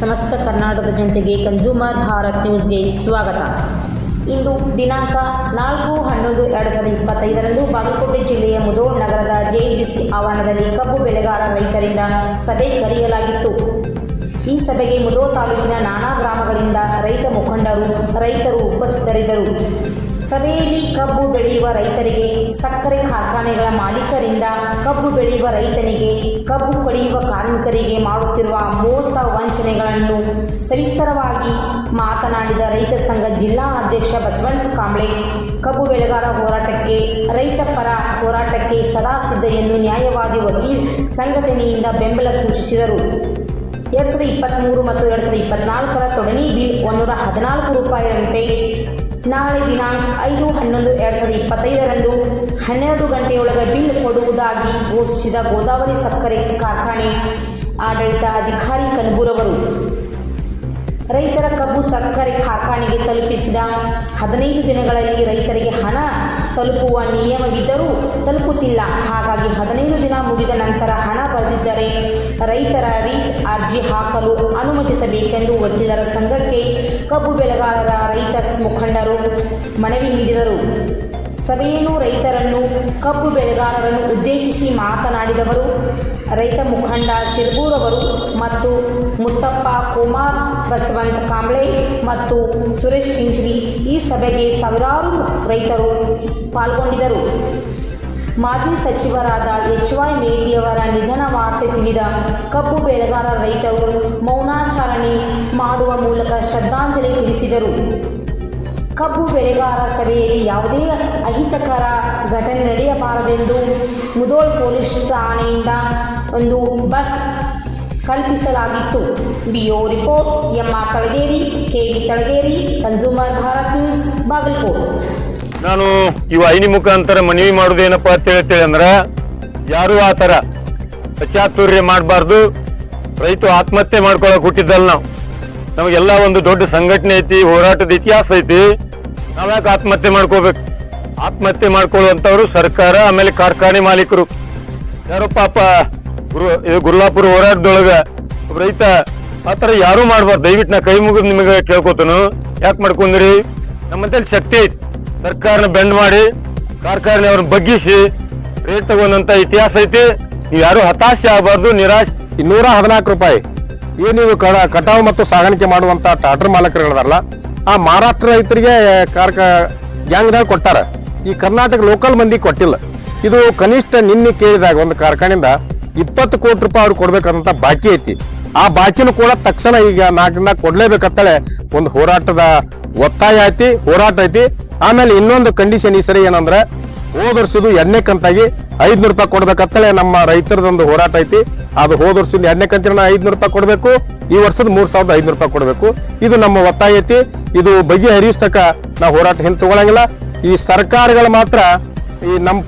ಸಮಸ್ತ ಕರ್ನಾಟಕದ ಜನತೆಗೆ ಕನ್ಸ್ಯೂಮರ್ ಭಾರತ್ ನ್ಯೂಸ್ಗೆ ಸ್ವಾಗತ. ಇಂದು ದಿನಾಂಕ ನಾಲ್ಕು ಹನ್ನೊಂದು ಎರಡು ಸಾವಿರದ ಇಪ್ಪತ್ತೈದರಂದು ಬಾಗಲಕೋಟೆ ಜಿಲ್ಲೆಯ ಮುದೋಳ್ ನಗರದ ಜೆಬಿಸಿ ಆವರಣದಲ್ಲಿ ಕಬ್ಬು ಬೆಳೆಗಾರ ರೈತರಿಂದ ಸಭೆ ಕರೆಯಲಾಗಿತ್ತು. ಈ ಸಭೆಗೆ ಮುದೋಳ್ ತಾಲೂಕಿನ ನಾನಾ ಗ್ರಾಮಗಳಿಂದ ರೈತ ಮುಖಂಡರು, ರೈತರು ಉಪಸ್ಥಿತರಿದ್ದರು. ಸಭೆಯಲ್ಲಿ ಕಬ್ಬು ಬೆಳೆಯುವ ರೈತರಿಗೆ ಸಕ್ಕರೆ ಕಾರ್ಖಾನೆಗಳ ಮಾಲೀಕರಿಂದ ಕಬ್ಬು ಬೆಳೆಯುವ ರೈತನಿಗೆ, ಕಬ್ಬು ಕಡಿಯುವ ಕಾರ್ಮಿಕರಿಗೆ ಮಾಡುತ್ತಿರುವ ಮೋಸ ವಂಚನೆಗಳನ್ನು ಸವಿಸ್ತರವಾಗಿ ಮಾತನಾಡಿದ ರೈತ ಸಂಘ ಜಿಲ್ಲಾ ಅಧ್ಯಕ್ಷ ಬಸವಂತ ಕಾಂಬ್ಳೆ, ಕಬ್ಬು ಬೆಳೆಗಾರ ಹೋರಾಟಕ್ಕೆ, ರೈತ ಪರ ಹೋರಾಟಕ್ಕೆ ಸದಾ ಸಿದ್ಧ ಎಂದು ನ್ಯಾಯವಾದಿ ವಕೀಲ್ ಸಂಘಟನೆಯಿಂದ ಬೆಂಬಲ ಸೂಚಿಸಿದರು. ಎರಡು ಸಾವಿರದ ಇಪ್ಪತ್ತ್ಮೂರು ಮತ್ತು ಎರಡ್ ಸಾವಿರದ ಇಪ್ಪತ್ನಾಲ್ಕರ ತೊಡನಿ ಬಿಲ್ ಒಂದೂರ ಹದಿನಾಲ್ಕು ರೂಪಾಯಿಯಂತೆ ನಾಳೆ ದಿನಾಂಕ ಐದು, ಹನ್ನೊಂದು, ಎರಡು ಸಾವಿರದ ಇಪ್ಪತ್ತೈದರಂದು ಹನ್ನೆರಡು ಗಂಟೆಯೊಳಗೆ ಬಿಲ್ ಕೊಡುವುದಾಗಿ ಘೋಷಿಸಿದ ಗೋದಾವರಿ ಸಕ್ಕರೆ ಕಾರ್ಖಾನೆ ಆಡಳಿತ ಅಧಿಕಾರಿ ಕನ್ಬೂರವರು ರೈತರ ಕಬ್ಬು ಸಕ್ಕರೆ ಕಾರ್ಖಾನೆಗೆ ತಲುಪಿಸಿದ ಹದಿನೈದು ದಿನಗಳಲ್ಲಿ ರೈತರಿಗೆ ಹಣ ತಲುಪುವ ನಿಯಮವಿದ್ದರೂ ತಲುಪುತ್ತಿಲ್ಲ. ಹಾಗಾಗಿ ಹದಿನೈದು ದಿನ ಮುಗಿದ ನಂತರ ಹಣ ಬರೆದಿದ್ದರೆ ರೈತರ ಅರ್ಜಿ ಹಾಕಲು ಅನುಮತಿಸಬೇಕೆಂದು ವಕೀಲರ ಸಂಘಕ್ಕೆ ಕಬ್ಬು ಬೆಳೆಗಾರರ ರೈತ ಮುಖಂಡರು ಮನವಿ ನೀಡಿದರು. ಸಭೆಯನ್ನು ರೈತರನ್ನು, ಕಬ್ಬು ಬೆಳೆಗಾರರನ್ನು ಉದ್ದೇಶಿಸಿ ಮಾತನಾಡಿದವರು, ರೈತ ಮುಖಂಡ ಸಿರ್ಬೂರವರು ಮತ್ತು ಮುತ್ತಪ್ಪ ಕುಮಾರ್ ಬಸವಂತ ಕಾಂಬ್ಳೆ ಮತ್ತು ಸುರೇಶ್ ಚಿಂಚಲಿ ಈ ಸಭೆಗೆ ಸಾವಿರಾರು ರೈತರು ಪಾಲ್ಗೊಂಡಿದ್ದರು. ಮಾಜಿ ಸಚಿವರಾದ ಎಚ್ ವೈ ಮೇಟಿಯವರ ನಿಧನ ವಾರ್ತೆ ತಿಳಿದ ಕಬ್ಬು ಬೆಳೆಗಾರ ರೈತರು ಮೌನಾಚರಣೆ ಮಾಡುವ ಮೂಲಕ ಶ್ರದ್ಧಾಂಜಲಿ ತಿಳಿಸಿದರು. ಕಬ್ಬು ಬೆಳೆಗಾರ ಸಭೆಯಲ್ಲಿ ಯಾವುದೇ ಅಹಿತಕರ ಘಟನೆ ನಡೆಯಬಾರದೆಂದು ಮುದೋಲ್ ಪೊಲೀಸ್ ಠಾಣೆಯಿಂದ ಒಂದು ಬಸ್ ಕಲ್ಪಿಸಲಾಗಿತ್ತು. BO report M R Talageri K V Talageri, consumer, Bharat news, Bagalkot. ನಾನು ಇವ ಐನಿ ಮುಖಾಂತರ ಮನವಿ ಮಾಡುದೇನಪ್ಪ ಅಂತ ಹೇಳ್ತೇವೆ ಅಂದ್ರೆ, ಯಾರು ಆ ತರ ಪಚಾತುರ್ಯ ಮಾಡಬಾರ್ದು ರೈತ ಆತ್ಮಹತ್ಯೆ ಮಾಡ್ಕೊಳಕ್ ಹುಟ್ಟಿದ್ದಲ್ಲ ನಾವು. ನಮಗೆಲ್ಲ ಒಂದು ದೊಡ್ಡ ಸಂಘಟನೆ ಐತಿ, ಹೋರಾಟದ ಇತಿಹಾಸ ಐತಿ, ನಾವ್ಯಾಕೆ ಆತ್ಮಹತ್ಯೆ ಮಾಡ್ಕೋಬೇಕು? ಆತ್ಮಹತ್ಯೆ ಮಾಡ್ಕೊಳ್ಳುವಂತವ್ರು ಸರ್ಕಾರ, ಆಮೇಲೆ ಕಾರ್ಖಾನೆ ಮಾಲೀಕರು. ಯಾರೋ ಪಾಪ ಗುರು, ಇದು ಗುರುಲಾಪುರ ಹೋರಾಟದೊಳಗ ರೈತ ಆತರ ಯಾರು ಮಾಡ್ಬಾರ್ದು. ದಯವಿಟ್ಟು ನಾ ಕೈ ಮುಗಿದು ನಿಮಗೆ ಕೇಳ್ಕೊತನು. ಯಾಕೆ ಮಾಡ್ಕೊಂಡ್ರಿ? ನಮ್ಮಂತಲ್ಲಿ ಶಕ್ತಿ ಐತಿ. ಸರ್ಕಾರನ ಬೆಂಡ್ ಮಾಡಿ ಕಾರ್ಖಾನೆ ಅವ್ರನ್ನ ಬಗ್ಗಿಸಿ ರೇಟ್ ತಗೊಂಡಂತ ಇತಿಹಾಸ ಐತಿ. ನೀವು ಯಾರು ಹತಾಶೆ ಆಗಬಾರ್ದು, ನಿರಾಶೆ. ಇನ್ನೂರ ಹದಿನಾಲ್ಕು ರೂಪಾಯಿ. ಏನು ನೀವು ಕಟಾವು ಮತ್ತು ಸಾಗಾಣಿಕೆ ಮಾಡುವಂತ ಟಾಟರ್ ಮಾಲಕರುಗಳದಾರಲ್ಲ, ಆ ಮಹಾರಾಷ್ಟ್ರ ರೈತರಿಗೆ ಕಾರ್ಕ ಗ್ಯಾಂಗ್ದಾಗ ಕೊಟ್ಟಾರ. ಈ ಕರ್ನಾಟಕ ಲೋಕಲ್ ಮಂದಿ ಕೊಟ್ಟಿಲ್ಲ. ಇದು ಕನಿಷ್ಠ ನಿನ್ನೆ ಕೇಳಿದಾಗ ಒಂದು ಕಾರ್ಖಾನೆಯಿಂದ ಇಪ್ಪತ್ತು ಕೋಟಿ ರೂಪಾಯಿ ಅವ್ರು ಕೊಡ್ಬೇಕಂತ ಬಾಕಿ ಐತಿ. ಆ ಬಾಕಿನೂ ಕೂಡ ತಕ್ಷಣ ಈಗ ನಾಲ್ಕು ದಿನ ಕೊಡ್ಲೇಬೇಕತ್ತಳೆ ಒಂದು ಹೋರಾಟದ ಒತ್ತಾಯ ಐತಿ, ಹೋರಾಟ ಐತಿ. ಆಮೇಲೆ ಇನ್ನೊಂದು ಕಂಡೀಷನ್ ಈ ಸರಿ ಏನಂದ್ರೆ ಹೋದ ವರ್ಷದ್ದು ಎಣ್ಣೆ ಕಂತಾಗಿ ಐದ್ನೂರು ರೂಪಾಯಿ ಕೊಡ್ಬೇಕತ್ತಳೆ ನಮ್ಮ ರೈತರದೊಂದು ಹೋರಾಟ ಐತಿ. ಅದು ಹೋದ ವರ್ಷದ ಎಣ್ಣೆ ಕಂತಿನ ಐದ್ನೂರು ರೂಪಾಯಿ ಕೊಡಬೇಕು, ಈ ವರ್ಷದ ಮೂರ್ ಸಾವಿರದ ಐದ್ನೂರು ರೂಪಾಯಿ ಕೊಡಬೇಕು. ಇದು ನಮ್ಮ ಒತ್ತಾಯ ಐತಿ. ಇದು ಬಗೆಹರಿಸ್ತಕ್ಕ ನಾವು ಹೋರಾಟ ಹಿಂದೆ ತಗೊಳಂಗಿಲ್ಲ. ಈ ಸರ್ಕಾರಗಳು ಮಾತ್ರ ಈ ನಮ್ಮ